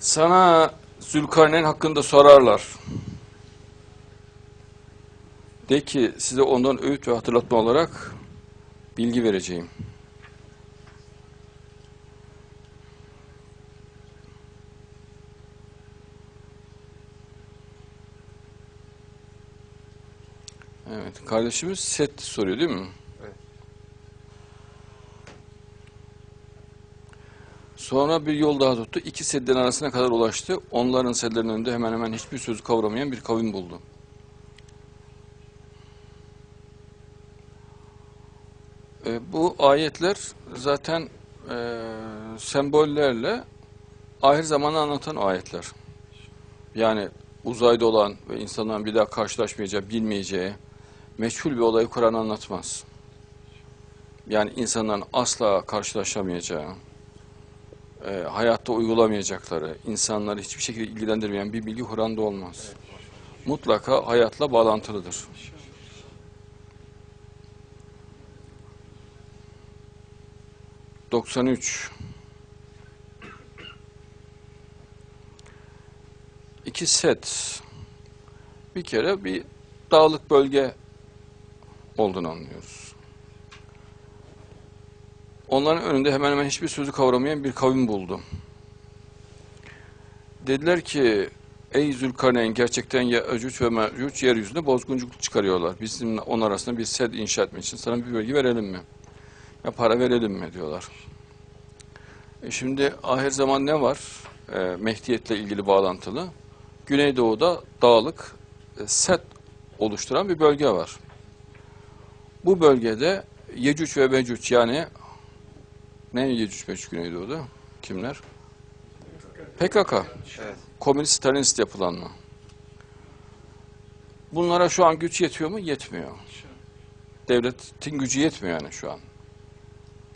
Sana Zülkarneyn hakkında sorarlar. De ki size ondan öğüt ve hatırlatma olarak bilgi vereceğim. Evet, kardeşimiz set soruyor değil mi? Evet. Sonra bir yol daha tuttu. İki sedden arasına kadar ulaştı. Onların sedlerin önünde hemen hemen hiçbir sözü kavramayan bir kavim buldu. E, bu ayetler zaten e, sembollerle ahir zamanı anlatan ayetler. Yani uzayda olan ve insanların bir daha karşılaşmayacağı, bilmeyeceği meçhul bir olayı Kur'an anlatmaz. Yani insanların asla karşılaşamayacağı, e, hayatta uygulamayacakları, insanları hiçbir şekilde ilgilendirmeyen bir bilgi Kur'an'da olmaz. Mutlaka hayatla bağlantılıdır. Doksan üç. İki set. Bir kere bir dağlık bölge olduğunu anlıyoruz. Onların önünde hemen hemen hiçbir sözü kavramayan bir kavim buldu. Dediler ki ey Zülkarneyn gerçekten Yecüc ve Mecüc yeryüzünde bozgunculuk çıkarıyorlar. Bizim onun arasında bir sed inşa etmek için sana bir bölge verelim mi? Ya para verelim mi diyorlar. E şimdi ahir zaman ne var? E, Mehdiyetle ilgili bağlantılı. Güneydoğuda dağlık e, set oluşturan bir bölge var. Bu bölgede Yecüc ve Mecüc yani ne Yecüc Mecüc Güneydoğu'da? Kimler? PKK. Evet. Komünist Stalinist yapılanma. Bunlara şu an güç yetiyor mu? Yetmiyor. Devletin gücü yetmiyor yani şu an.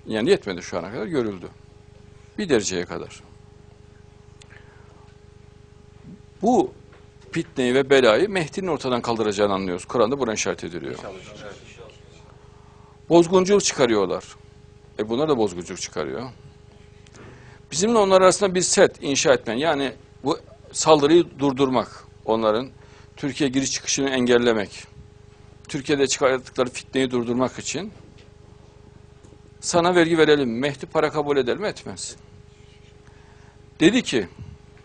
Yani yetmedi şu ana kadar görüldü. Bir dereceye kadar. Bu fitneyi ve belayı Mehdi'nin ortadan kaldıracağını anlıyoruz. Kur'an'da buna işaret ediliyor. Bozgunculuk çıkarıyorlar. E bunlar da bozgunculuk çıkarıyor. Bizimle onlar arasında bir set inşa etmen yani bu saldırıyı durdurmak onların Türkiye giriş çıkışını engellemek Türkiye'de çıkarttıkları fitneyi durdurmak için sana vergi verelim. Mehdi para kabul eder mi etmez. Dedi ki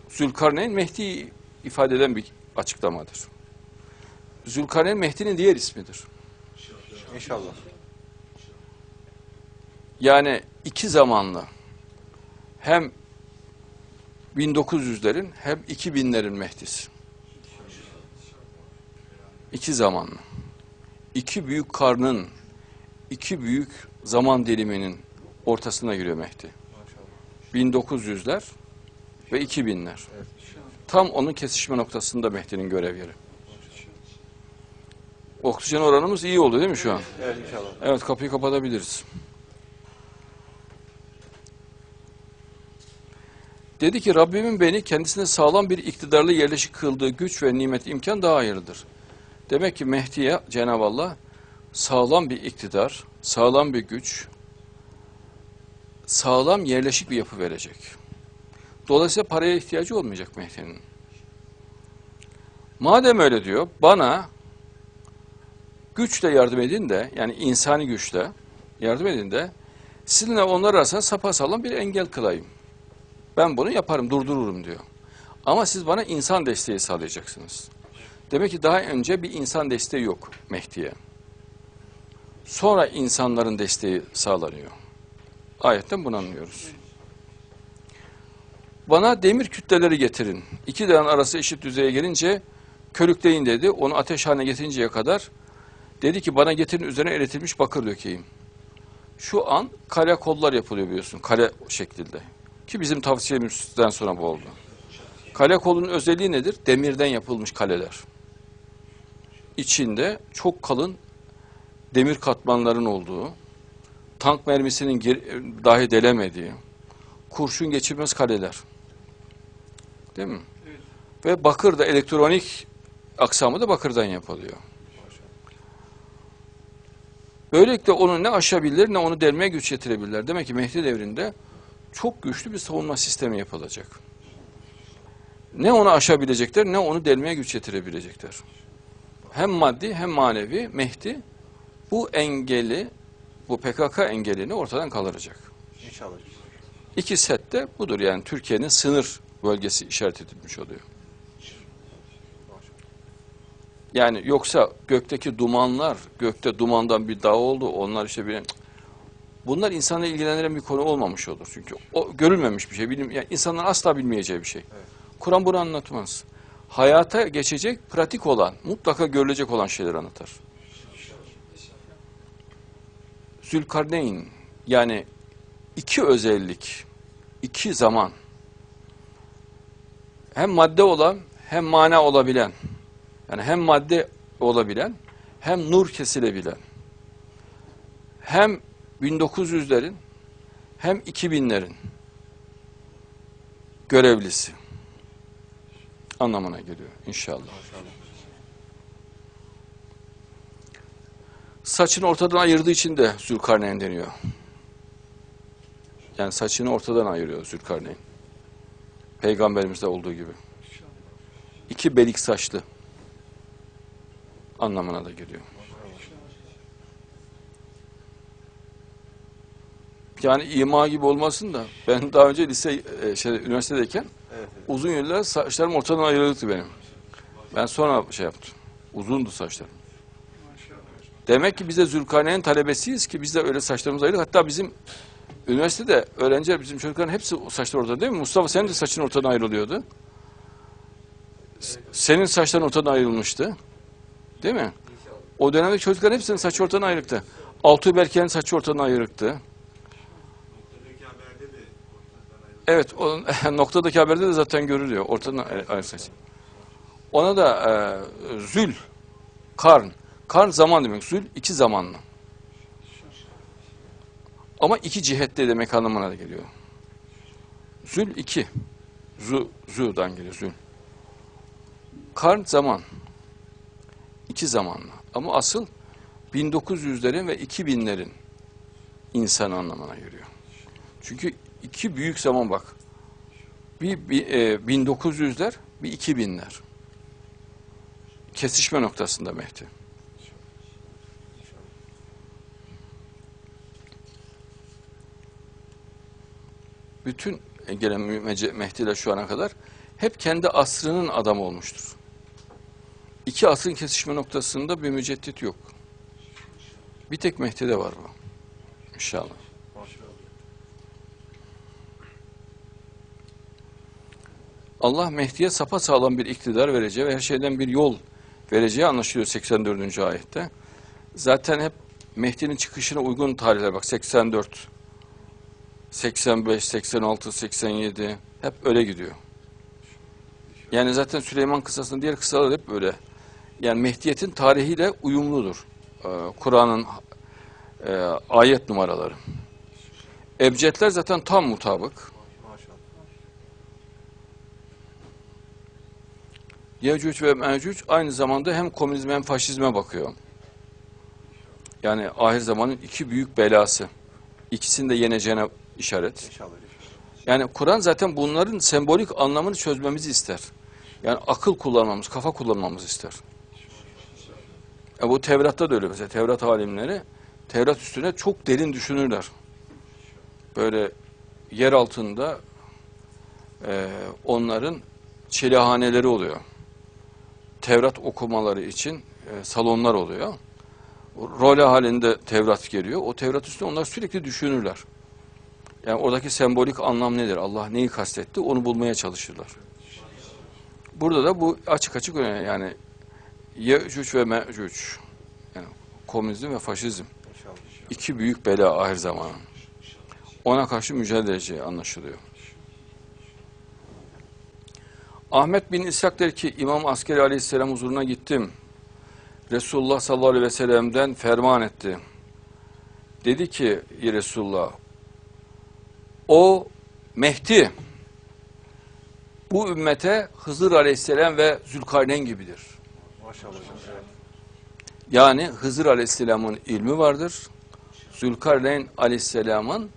Zülkarneyn Mehdi ifade eden bir açıklamadır. Zülkarneyn Mehdi'nin diğer ismidir. İnşallah. Yani iki zamanlı hem 1900'lerin hem 2000'lerin Mehdi'si. İki zamanlı. İki büyük karnın, iki büyük zaman diliminin ortasına giriyor Mehdi. 1900'ler ve 2000'ler. Evet. Tam onun kesişme noktasında Mehdi'nin görev yeri. Oksijen oranımız iyi oldu değil mi şu an? Evet inşallah. Evet kapıyı kapatabiliriz. Dedi ki Rabbimin beni kendisine sağlam bir iktidarlı yerleşik kıldığı güç ve nimet imkan daha hayırlıdır. Demek ki Mehdi'ye Cenab-ı Allah sağlam bir iktidar, sağlam bir güç, sağlam yerleşik bir yapı verecek. Dolayısıyla paraya ihtiyacı olmayacak Mehdi'nin. Madem öyle diyor, bana güçle yardım edin de, yani insani güçle yardım edin de, sizinle onlar arasında sapasağlam bir engel kılayım. Ben bunu yaparım, durdururum diyor. Ama siz bana insan desteği sağlayacaksınız. Demek ki daha önce bir insan desteği yok Mehdi'ye. Sonra insanların desteği sağlanıyor. Ayetten bunu anlıyoruz. Bana demir kütleleri getirin. İki dağın arası eşit düzeye gelince körükleyin dedi. Onu ateş haline getirinceye kadar dedi ki bana getirin üzerine eritilmiş bakır dökeyim. Şu an kale kollar yapılıyor biliyorsun. Kale şeklinde. Ki bizim tavsiyemizden sonra bu oldu. Kale kolunun özelliği nedir? Demirden yapılmış kaleler. İçinde çok kalın demir katmanların olduğu, tank mermisinin dahi delemediği, kurşun geçirmez kaleler. Değil mi? Ve bakır da elektronik aksamı da bakırdan yapılıyor. Böylelikle onu ne aşabilir ne onu delmeye güç yetirebilirler. Demek ki Mehdi devrinde çok güçlü bir savunma sistemi yapılacak. Ne onu aşabilecekler ne onu delmeye güç yetirebilecekler. Hem maddi hem manevi Mehdi bu engeli, bu PKK engelini ortadan kaldıracak. İnşallah. İki set de budur yani Türkiye'nin sınır bölgesi işaret edilmiş oluyor. Yani yoksa gökteki dumanlar, gökte dumandan bir dağ oldu, onlar işte bir... Bunlar insanı ilgilendiren bir konu olmamış olur. Çünkü o görülmemiş bir şey, bilim, yani insanların asla bilmeyeceği bir şey. Evet. Kur'an bunu anlatmaz. Hayata geçecek, pratik olan, mutlaka görülecek olan şeyler anlatır. Zülkarneyn, yani iki özellik, iki zaman, hem madde olan hem mana olabilen, yani hem madde olabilen hem nur kesilebilen, hem 1900'lerin hem 2000'lerin görevlisi anlamına geliyor inşallah. Saçını ortadan ayırdığı için de Zülkarneyn deniyor. Yani saçını ortadan ayırıyor Zülkarneyn. Peygamberimizde olduğu gibi. İki belik saçlı anlamına da geliyor. Yani ima gibi olmasın da ben daha önce lise e, şey, üniversitedeyken Evet, evet. uzun yıllar saçlarım ortadan ayrılırdı benim. Ben sonra şey yaptım. Uzundu saçlarım. Demek ki biz de Zülkarneyn talebesiyiz ki biz de öyle saçlarımız ayrılır. Hatta bizim üniversitede öğrenciler bizim çocukların hepsi saçları ortada değil mi? Mustafa senin de saçın ortadan ayrılıyordu. Senin saçların ortadan ayrılmıştı. Değil mi? O dönemde çocukların hepsinin saçı ortadan ayrıktı. Altı Berke'nin saçı ortadan ayrıktı. Evet, onun noktadaki haberde de zaten görülüyor. Ortadan ayrı saç. Ona da e, zül, karn. Karn zaman demek. Zül iki zamanlı. Ama iki cihette demek anlamına da geliyor. Zül iki. Zu, zu'dan geliyor zül. Karn zaman. İki zamanlı. Ama asıl 1900'lerin ve 2000'lerin insan anlamına geliyor. Çünkü iki büyük zaman bak. Bir, bir e, 1900'ler, bir 2000'ler. Kesişme noktasında Mehdi. Bütün gelen Mece- Mehdi'ler şu ana kadar hep kendi asrının adamı olmuştur. İki asrın kesişme noktasında bir müceddit yok. Bir tek Mehdi'de var bu. İnşallah. Allah Mehdi'ye sağlam bir iktidar vereceği ve her şeyden bir yol vereceği anlaşılıyor 84. ayette. Zaten hep Mehdi'nin çıkışına uygun tarihler bak 84, 85, 86, 87 hep öyle gidiyor. Yani zaten Süleyman kıssasının diğer kıssalar hep böyle. Yani Mehdiyet'in tarihiyle uyumludur. Ee, Kur'an'ın e, ayet numaraları. Ebcedler zaten tam mutabık. Maşallah. Yecüc ve Mecüc aynı zamanda hem komünizme hem faşizme bakıyor. Yani ahir zamanın iki büyük belası. İkisini de yeneceğine işaret. Yani Kur'an zaten bunların sembolik anlamını çözmemizi ister. Yani akıl kullanmamız, kafa kullanmamız ister. E bu Tevrat'ta da öyle mesela. Tevrat alimleri Tevrat üstüne çok derin düşünürler. Böyle yer altında e, onların çilehaneleri oluyor. Tevrat okumaları için e, salonlar oluyor. Role halinde Tevrat geliyor. O Tevrat üstüne onlar sürekli düşünürler. Yani oradaki sembolik anlam nedir? Allah neyi kastetti? Onu bulmaya çalışırlar. Burada da bu açık açık önemli. Yani Yecüc ve Mecüc. Yani komünizm ve faşizm. İki büyük bela ahir zamanı. Ona karşı mücadele edeceği anlaşılıyor. Ahmet bin İshak der ki İmam Askeri Aleyhisselam huzuruna gittim. Resulullah sallallahu aleyhi ve sellem'den ferman etti. Dedi ki "Ya Resulullah o Mehdi bu ümmete Hızır Aleyhisselam ve Zülkarneyn gibidir. Maşallah. Yani Hızır Aleyhisselam'ın ilmi vardır. Zülkarneyn Aleyhisselam'ın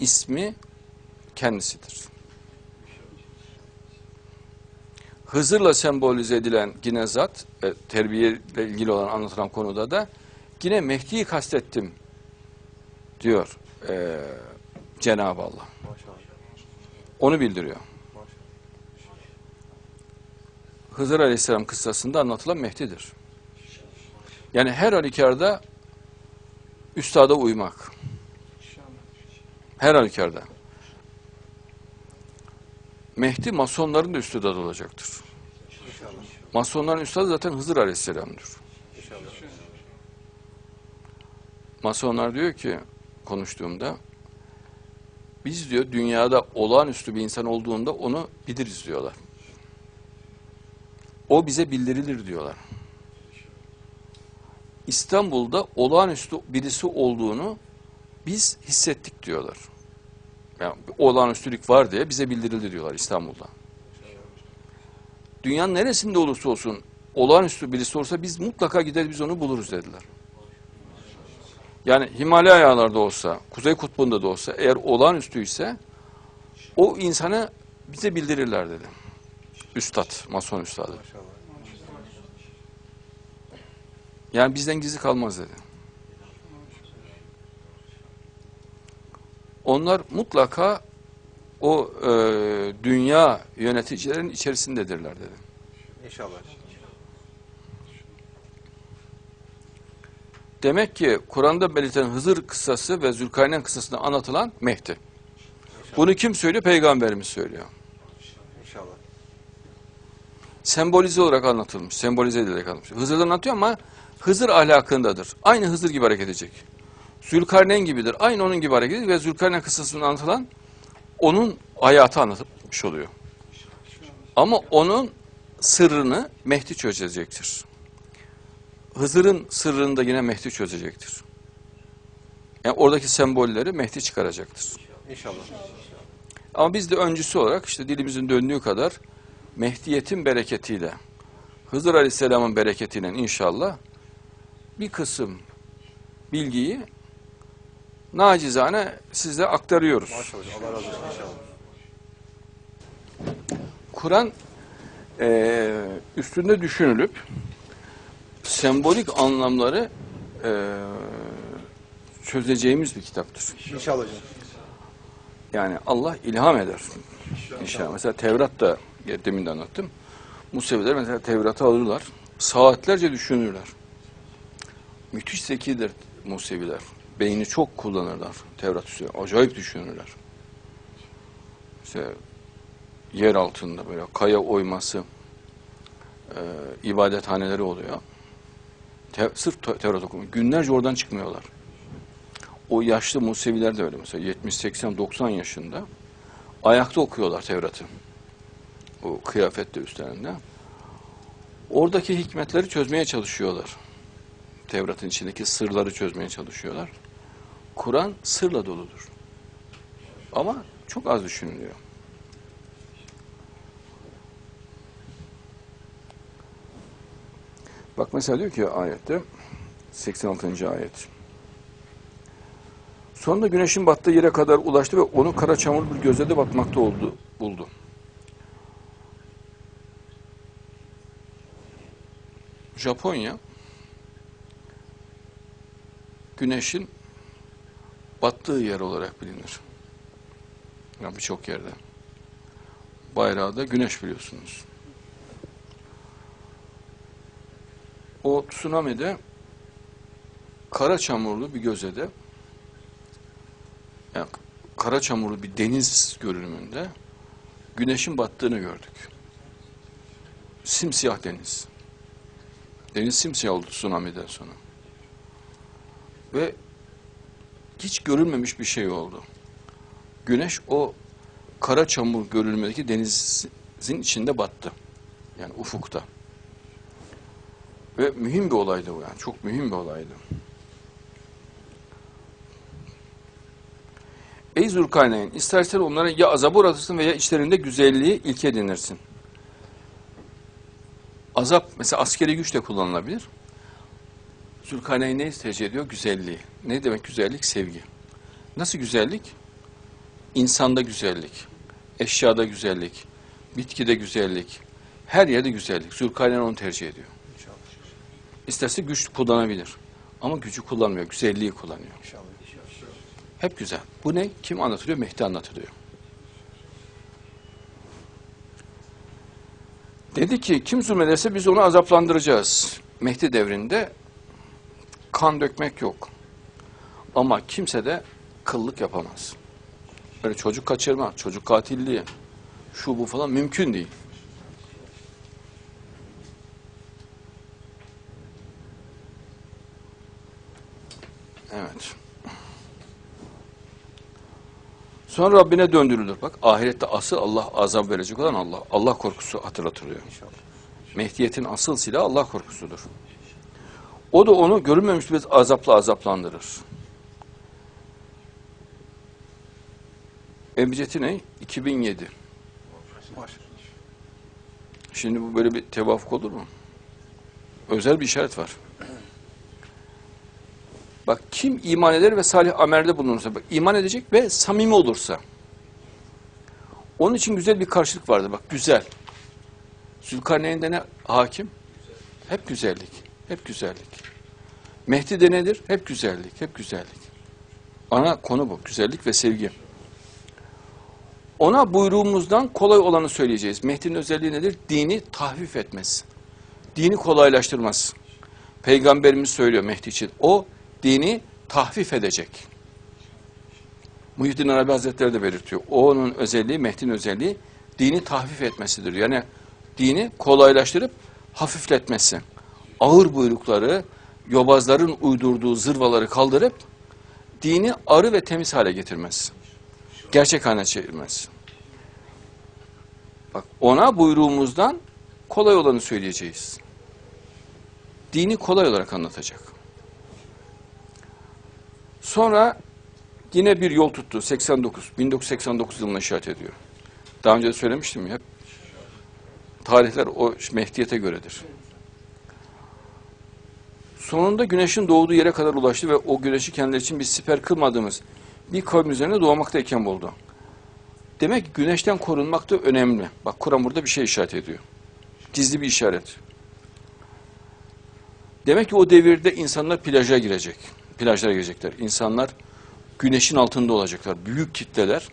ismi kendisidir. Hızır'la sembolize edilen yine zat, e, terbiye ile ilgili olan anlatılan konuda da yine Mehdi'yi kastettim diyor e, Cenab-ı Allah. Maşallah. Onu bildiriyor. Maşallah. Hızır Aleyhisselam kıssasında anlatılan Mehdi'dir. Yani her halükarda üstada uymak. Her halükarda. Mehdi masonların da üstadı olacaktır. İnşallah. Masonların üstadı zaten Hızır Aleyhisselam'dır. İnşallah. Masonlar diyor ki konuştuğumda biz diyor dünyada olağanüstü bir insan olduğunda onu biliriz diyorlar. O bize bildirilir diyorlar. İstanbul'da olağanüstü birisi olduğunu biz hissettik diyorlar. Yani olağanüstülük var diye bize bildirildi diyorlar İstanbul'da. Dünyanın neresinde olursa olsun olağanüstü birisi olursa biz mutlaka gider biz onu buluruz dediler. Yani Himalayalarda olsa, Kuzey Kutbu'nda da olsa eğer olağanüstüyse o insanı bize bildirirler dedi. Üstad, Mason üstadı. Yani bizden gizli kalmaz dedi. Onlar mutlaka o e, dünya yöneticilerin içerisindedirler dedi. İnşallah. Demek ki Kur'an'da belirtilen Hızır kıssası ve Zülkarneyn kıssasında anlatılan Mehdi. Bunu kim söylüyor? Peygamberimiz söylüyor. İnşallah. Sembolize olarak anlatılmış, sembolize edilerek anlatılmış. Hızır'da anlatıyor ama Hızır ahlakındadır. Aynı Hızır gibi hareket edecek. Zülkarneyn gibidir. Aynı onun gibi hareket edecek ve Zülkarneyn kıssasında anlatılan onun hayatı anlatılmış oluyor. Ama onun sırrını Mehdi çözecektir. Hızır'ın sırrını da yine Mehdi çözecektir. Yani oradaki sembolleri Mehdi çıkaracaktır. İnşallah. Ama biz de öncüsü olarak işte dilimizin döndüğü kadar Mehdiyetin bereketiyle, Hızır Aleyhisselam'ın bereketiyle inşallah bir kısım bilgiyi nacizane size aktarıyoruz. Maşallah. Allah razı olsun inşallah. Kur'an eee, üstünde düşünülüp sembolik anlamları eee, çözeceğimiz bir kitaptır. İnşallah hocam. Yani Allah ilham eder. İnşallah. Mesela Tevrat da demin de anlattım. Museviler mesela Tevrat'ı alırlar. Saatlerce düşünürler. Müthiş zekidir Museviler. Beyni çok kullanırlar Tevrat üstüne. Acayip düşünürler. İşte yer altında böyle kaya oyması e, ibadethaneleri oluyor. Te, sırf te- Tevrat okumak. Günlerce oradan çıkmıyorlar. O yaşlı Museviler de öyle mesela 70, 80, 90 yaşında ayakta okuyorlar Tevrat'ı. O kıyafette üstlerinde. Oradaki hikmetleri çözmeye çalışıyorlar. Tevrat'ın içindeki sırları çözmeye çalışıyorlar. Kur'an sırla doludur. Ama çok az düşünülüyor. Bak mesela diyor ki ayette 86. ayet. Sonra güneşin battığı yere kadar ulaştı ve onu kara çamur bir gözle de batmakta oldu, buldu. Japonya güneşin battığı yer olarak bilinir. Yani birçok yerde. Bayrağı da güneş biliyorsunuz. O tsunami'de kara çamurlu bir gözede yani kara çamurlu bir deniz görünümünde güneşin battığını gördük. Simsiyah deniz. Deniz simsiyah oldu tsunami'den sonra. Ve hiç görülmemiş bir şey oldu. Güneş o kara çamur görülmedeki denizin içinde battı. Yani ufukta. Ve mühim bir olaydı bu yani. Çok mühim bir olaydı. Ey Zülkarneyn, istersen onlara ya azaba uğratırsın veya içlerinde güzelliği ilk edinirsin. Azap mesela askeri güç de kullanılabilir. Zülkarneyn ne tercih ediyor? Güzelliği. Ne demek güzellik? Sevgi. Nasıl güzellik? İnsanda güzellik, eşyada güzellik, bitkide güzellik, Her yerde güzellik. Zülkarneyn onu tercih ediyor. İnşallah. İsterse güç kullanabilir. Ama gücü kullanmıyor, güzelliği kullanıyor. Hep güzel. Bu ne? Kim anlatılıyor? Mehdi anlatılıyor. Dedi ki kim zulmederse biz onu azaplandıracağız. Mehdi devrinde kan dökmek yok. Ama kimse de kıllık yapamaz. Böyle çocuk kaçırma, çocuk katilliği, şu bu falan mümkün değil. Evet. Sonra Rabbine döndürülür. Bak ahirette asıl Allah azap verecek olan Allah. Allah korkusu hatırlatılıyor. İnşallah. Mehdiyetin asıl silahı Allah korkusudur. O da onu görünmemiş bir azapla azaplandırır. Ebcedi ne? 2007. Maşallah. Şimdi bu böyle bir tevafuk olur mu? Özel bir işaret var. Bak kim iman eder ve salih amelde bulunursa, bak iman edecek ve samimi olursa. Onun için güzel bir karşılık vardır. Bak güzel. Zülkarneyn'de ne hakim? Hep güzellik. Hep güzellik. Mehdi de nedir? Hep güzellik. Hep güzellik. Ana konu bu. Güzellik ve sevgi. Ona buyruğumuzdan kolay olanı söyleyeceğiz. Mehdi'nin özelliği nedir? Dini tahfif etmez. Dini kolaylaştırmaz. Peygamberimiz söylüyor Mehdi için. O dini tahfif edecek. Muhyiddin Arabi Hazretleri de belirtiyor. Onun özelliği, Mehdi'nin özelliği dini tahfif etmesidir. Yani dini kolaylaştırıp hafifletmesi. Ağır buyrukları, yobazların uydurduğu zırvaları kaldırıp dini arı ve temiz hale getirmez. Gerçek haline çevirmez. Bak ona buyruğumuzdan kolay olanı söyleyeceğiz. Dini kolay olarak anlatacak. Sonra yine bir yol tuttu. 89, 1989 yılına işaret ediyor. Daha önce de söylemiştim ya. Tarihler o Mehdiyete göredir. Sonunda güneşin doğduğu yere kadar ulaştı ve o güneşi kendileri için bir siper kılmadığımız bir kavim üzerine doğmaktayken buldu. Demek ki güneşten korunmak da önemli. Bak Kur'an burada bir şey işaret ediyor. Gizli bir işaret. Demek ki o devirde insanlar plaja girecek. Plajlara girecekler. İnsanlar güneşin altında olacaklar. Büyük kitleler.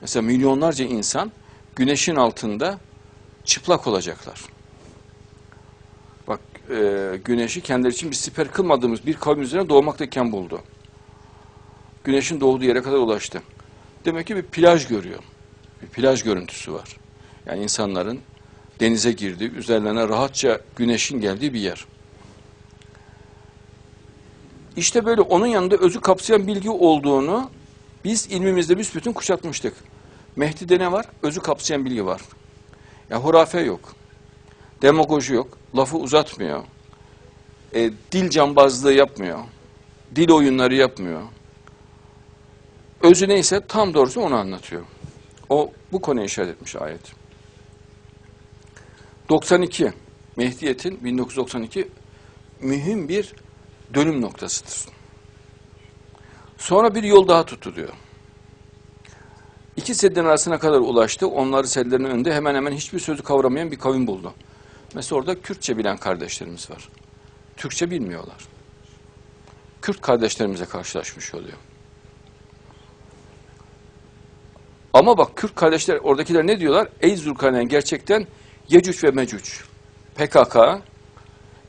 Mesela milyonlarca insan güneşin altında çıplak olacaklar. E, güneşi kendileri için bir siper kılmadığımız bir kavim üzerine doğmaktayken buldu. Güneşin doğduğu yere kadar ulaştı. Demek ki bir plaj görüyor. Bir plaj görüntüsü var. Yani insanların denize girdiği, üzerlerine rahatça güneşin geldiği bir yer. İşte böyle onun yanında özü kapsayan bilgi olduğunu biz ilmimizde büsbütün kuşatmıştık. Mehdi'de ne var? Özü kapsayan bilgi var. Ya hurafe yok. Demagoji yok. Lafı uzatmıyor. E, dil cambazlığı yapmıyor. Dil oyunları yapmıyor. Özü neyse tam doğrusu onu anlatıyor. O bu konuya işaret etmiş ayet. 92 Mehdiyet'in 1992 mühim bir dönüm noktasıdır. Sonra bir yol daha tuttu diyor. İki sedden arasına kadar ulaştı. Onları sedlerin önünde hemen hemen hiçbir sözü kavramayan bir kavim buldu. Mesela orada Kürtçe bilen kardeşlerimiz var. Türkçe bilmiyorlar. Kürt kardeşlerimize karşılaşmış oluyor. Ama bak Kürt kardeşler oradakiler ne diyorlar? Ey Zülkarneyn gerçekten Yecüc ve Mecüc, PKK,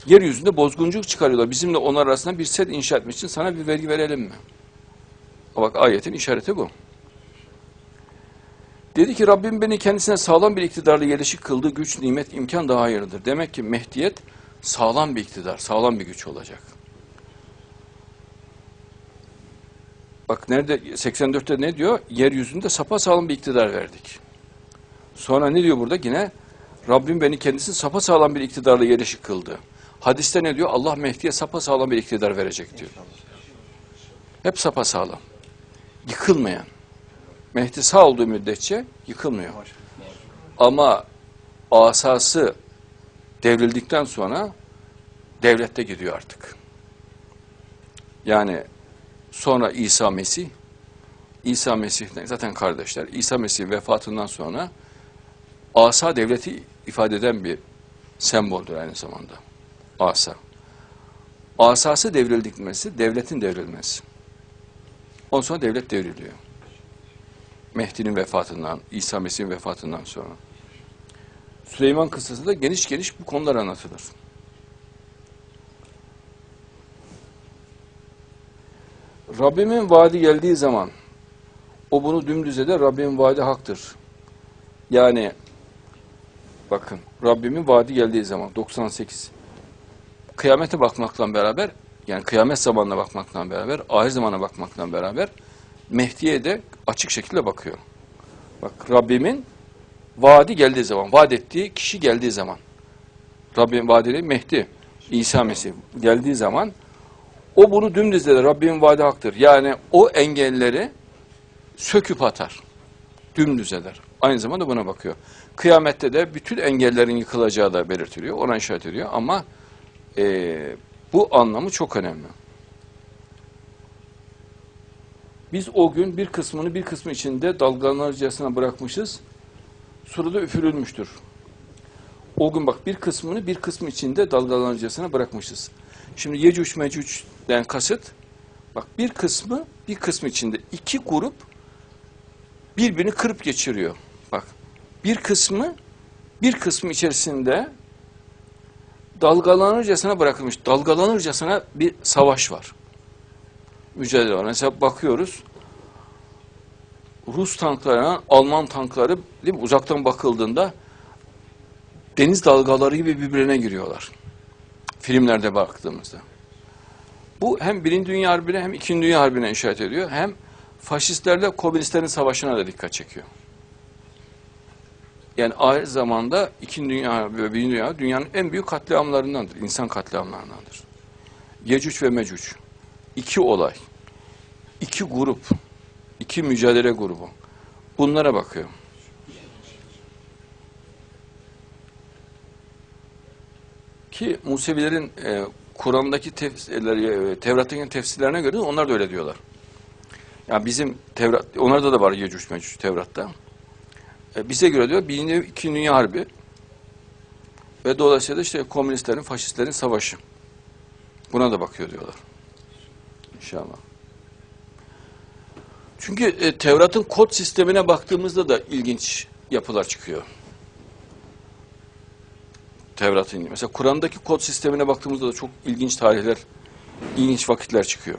yeryüzünde bozgunculuk çıkarıyorlar. Bizimle onlar arasında bir set inşa etmek için sana bir vergi verelim mi? Bak ayetin işareti bu. Dedi ki Rabbim beni kendisine sağlam bir iktidarla yerleşik kıldı. Güç, nimet, imkan daha hayırlıdır. Demek ki Mehdiyet sağlam bir iktidar, sağlam bir güç olacak. Bak nerede 84'te ne diyor? Yeryüzünde sapa sağlam bir iktidar verdik. Sonra ne diyor burada? Yine Rabbim beni kendisi sapa sağlam bir iktidarla yerleşik kıldı. Hadiste ne diyor? Allah Mehdi'ye sapa sağlam bir iktidar verecek diyor. Hep sapa sağlam. Yıkılmayan. Mehdi sağ olduğu müddetçe yıkılmıyor. Ama asası devrildikten sonra devlette gidiyor artık. Yani sonra İsa Mesih, İsa Mesih zaten kardeşler. İsa Mesih vefatından sonra asa devleti ifade eden bir semboldür aynı zamanda. Asa. Asası devrildikmesi, devletin devrilmesi. Ondan sonra devlet devriliyor. Mehdi'nin vefatından, İsa Mesih'in vefatından sonra. Süleyman kıssasında geniş geniş bu konular anlatılır. Rabbimin vaadi geldiği zaman o bunu dümdüz eder, Rabbimin vaadi haktır. Yani bakın Rabbimin vaadi geldiği zaman 98 kıyamete bakmakla beraber yani kıyamet zamanına bakmakla beraber ahir zamana bakmakla beraber Mehdi'ye de açık şekilde bakıyor. Bak Rabbimin vaadi geldiği zaman, vaat ettiği kişi geldiği zaman Rabbim vaadeli Mehdi, İsa Mesih geldiği zaman o bunu dümdüz eder. Rabbimin vaadi haktır. Yani o engelleri söküp atar. Dümdüz eder. Aynı zamanda buna bakıyor. Kıyamette de bütün engellerin yıkılacağı da belirtiliyor. Ona işaret ediyor ama eee, bu anlamı çok önemli. Biz o gün bir kısmını bir kısmı içinde dalgalanırcasına bırakmışız. Surada üfürülmüştür. O gün bak bir kısmını bir kısmı içinde dalgalanırcasına bırakmışız. Şimdi Yecüc Mecüc'den kasıt bak bir kısmı bir kısmı içinde iki grup birbirini kırıp geçiriyor. Bak bir kısmı bir kısmı içerisinde dalgalanırcasına bırakılmış. Dalgalanırcasına bir savaş var. Mücadele var. Mesela bakıyoruz Rus tanklarına Alman tankları değil mi? uzaktan bakıldığında deniz dalgaları gibi birbirine giriyorlar. Filmlerde baktığımızda. Bu hem Birinci Dünya Harbi'ne hem İkinci Dünya Harbi'ne işaret ediyor. Hem faşistlerle komünistlerin savaşına da dikkat çekiyor. Yani aynı zamanda İkinci Dünya Harbi ve Birinci Dünya dünyanın en büyük katliamlarındandır. insan katliamlarındandır. Yecüc ve Mecüc. İki olay. iki grup. iki mücadele grubu. Bunlara bakıyor. Ki Musevilerin e, Kur'an'daki tefsirleri, e, Tevrat'taki tefsirlerine göre onlar da öyle diyorlar. Yani bizim Tevrat, onlarda da var Yecüc Mecüc Tevrat'ta. E, bize göre diyor birinci, ikinci Dünya Harbi ve dolayısıyla işte komünistlerin, faşistlerin savaşı. Buna da bakıyor diyorlar. İnşallah. Çünkü e, Tevrat'ın kod sistemine baktığımızda da ilginç yapılar çıkıyor. Tevrat'ın. Mesela Kur'an'daki kod sistemine baktığımızda da çok ilginç tarihler, ilginç vakitler çıkıyor.